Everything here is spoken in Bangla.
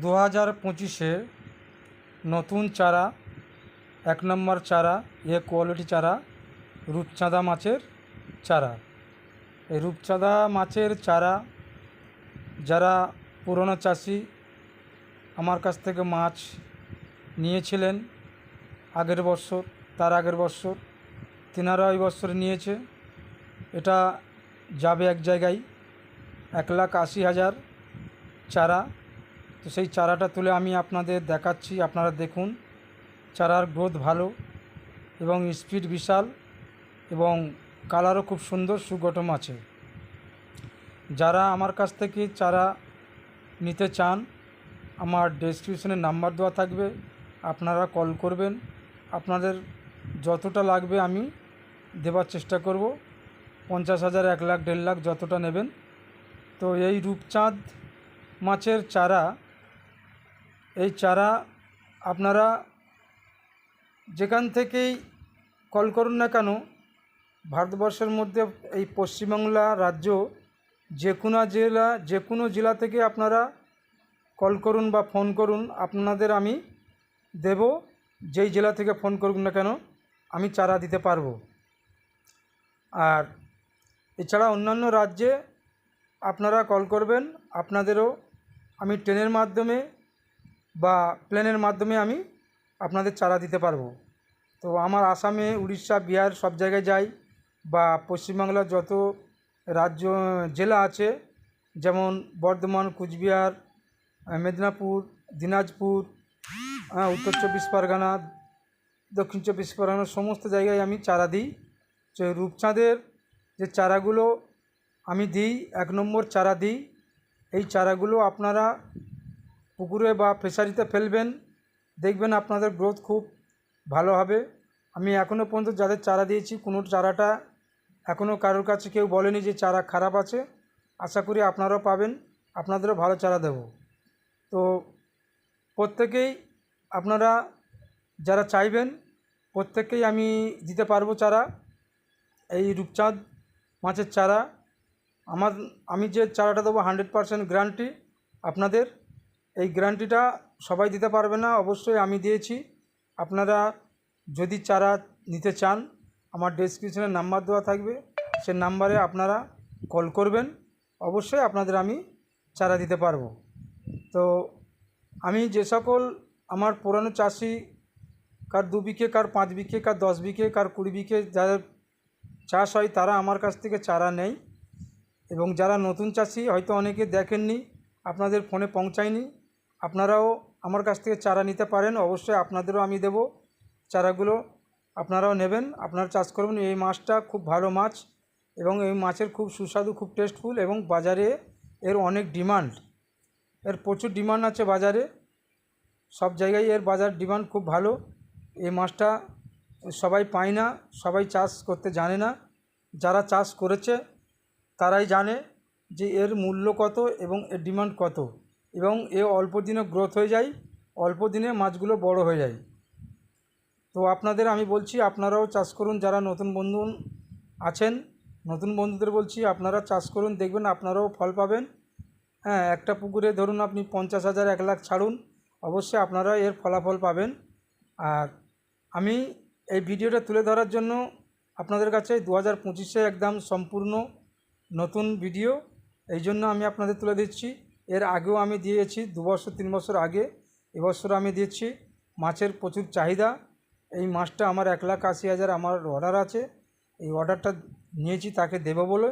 দু হাজার পঁচিশে নতুন চারা, এক নম্বর চারা, এ কোয়ালিটি চারা, রূপচাঁদা মাছের চারা। এই রূপচাঁদা মাছের চারা যারা পুরনো চাষি আমার কাছ থেকে মাছ নিয়েছিলেন আগের বছর, তার আগের বছর, তেনারা ওই বছর নিয়েছে। এটা যাবে এক জায়গায় এক লাখ আশি হাজার চারা। তো সেই চারাটা তুলে আমি আপনাদের দেখাচ্ছি, আপনারা দেখুন। চারার গ্রোথ ভালো এবং স্পিড বিশাল এবং কালারও খুব সুন্দর, সুগঠম আছে। যারা আমার কাছ থেকে চারা নিতে চান, আমার ডেসক্রিপশনে নাম্বার দেওয়া থাকবে, আপনারা কল করবেন। আপনাদের যতটা লাগবে আমি দেওয়ার চেষ্টা করব। পঞ্চাশ হাজার, এক লাখ, দেড় লাখ যতটা নেবেন। তো এই রূপচাঁদ মাছের চারা এই চারা আপনারা যেখান থেকেই কল করুন না কেন, ভারতবর্ষের মধ্যে এই পশ্চিমবাংলা রাজ্য যে কোনো জেলা, যে কোনো জেলা থেকে আপনারা কল করুন বা ফোন করুন, আপনাদের আমি দেব, যেই জেলা থেকে ফোন করুন না কেন, আমি চারা দিতে পারব। আর এছাড়া অন্যান্য রাজ্যে আপনারা কল করবেন, আপনাদেরও আমি ট্রেনের মাধ্যমে বা প্লেনের মাধ্যমে আমি আপনাদের চারা দিতে পারব। তো আমার আসামে, উড়িষ্যা, বিহার সব জায়গায় যাই বা পশ্চিমবাংলার যত রাজ্য, জেলা আছে, যেমন বর্ধমান, কুচবিহার মেদিনীপুর, দিনাজপুর উত্তর চব্বিশ পরগনা, দক্ষিণ চব্বিশ পরগনা সমস্ত জায়গায় আমি চারা দিই। যে রূপচাঁদের যে চারাগুলো আমি দিই, এক নম্বর চারা দিই। এই চারাগুলো আপনারা পুকুরে বা ফিশারিতে ফেলবেন, দেখবেন আপনাদের গ্রোথ খুব ভালো হবে। আমি এখনও পর্যন্ত যাদের চারা দিয়েছি, কোনো চারাটা এখনও কারোর কাছে কেউ বলেনি যে চারা খারাপ আছে। আশা করি আপনারাও পাবেন, আপনাদেরও ভালো চারা দেব। তো প্রত্যেকেই আপনারা যারা চাইবেন, প্রত্যেককেই আমি দিতে পারব চারা। এই রূপচাঁদ মাছের চারা, আমার, আমি যে চারাটা দেবো হান্ড্রেড পারসেন্ট গ্যারান্টি আপনাদের। এই গ্যারান্টিটা সবাই দিতে পারবে না, অবশ্যই আমি দিয়েছি। আপনারা যদি চারা নিতে চান, আমার ডেসক্রিপশনে নাম্বার দেওয়া থাকবে, সে নাম্বারে আপনারা কল করবেন, অবশ্যই আপনাদের আমি চারা দিতে পারব। তো আমি যে সকল আমার পুরানো চাষি, কার দু বিঘে, কার পাঁচ বিঘে, কার দশ বিঘে, কার কুড়ি বিঘে যাদের চাষ হয়, তারা আমার কাছ থেকে চারা নেয়। এবং যারা নতুন চাষি, হয়তো অনেকে দেখেননি, আপনাদের ফোনে পৌঁছায়নি আপনারাও আমার কাছ থেকে চারা নিতে পারেন, অবশ্যই আপনাদেরও আমি দেব। চারাগুলো আপনারাও নেবেন, আপনারা চাষ করবেন। এই মাছটা খুব ভালো মাছ এবং এই মাছের খুব সুস্বাদু, খুব টেস্টফুল এবং বাজারে এর অনেক ডিমান্ড এর প্রচুর ডিমান্ড আছে বাজারে। সব জায়গায় এর বাজার ডিমান্ড খুব ভালো। এই মাছটা সবাই পায় না, সবাই চাষ করতে জানে না। যারা চাষ করেছে তারাই জানে যে এর মূল্য কত এবং এর ডিমান্ড কত। এবং এ অল্প দিনে গ্রোথ হয়ে যায়, অল্প দিনে মাছগুলো বড় হয়ে যায়। তো আপনাদের আমি বলছি, আপনারাও চাষ করুন, যারা নতুন বন্ধু আছেন, নতুন বন্ধুদের বলছি, আপনারা চাষ করুন, দেখবেন আপনারাও ফল পাবেন। হ্যাঁ একটা পুকুরে ধরুন আপনি পঞ্চাশ হাজার, এক লাখ ছাড়ুন, অবশ্যই আপনারা এর ফলাফল পাবেন। আর আমি এই ভিডিওটা তুলে ধরার জন্য আপনাদের কাছে দু হাজার পঁচিশে একদম সম্পূর্ণ নতুন ভিডিও, এই জন্য আমি আপনাদের তুলে দিচ্ছি। এর আগেও আমি দিয়েছি, দু বছর, তিন বছর আগে এবছর আমি দিচ্ছি। মাছের প্রচুর চাহিদা। এই মাছটা আমার এক লাখ আশি হাজার আমার অর্ডার আছে। এই অর্ডারটা নিয়েছি, তাকে দেবো বলে।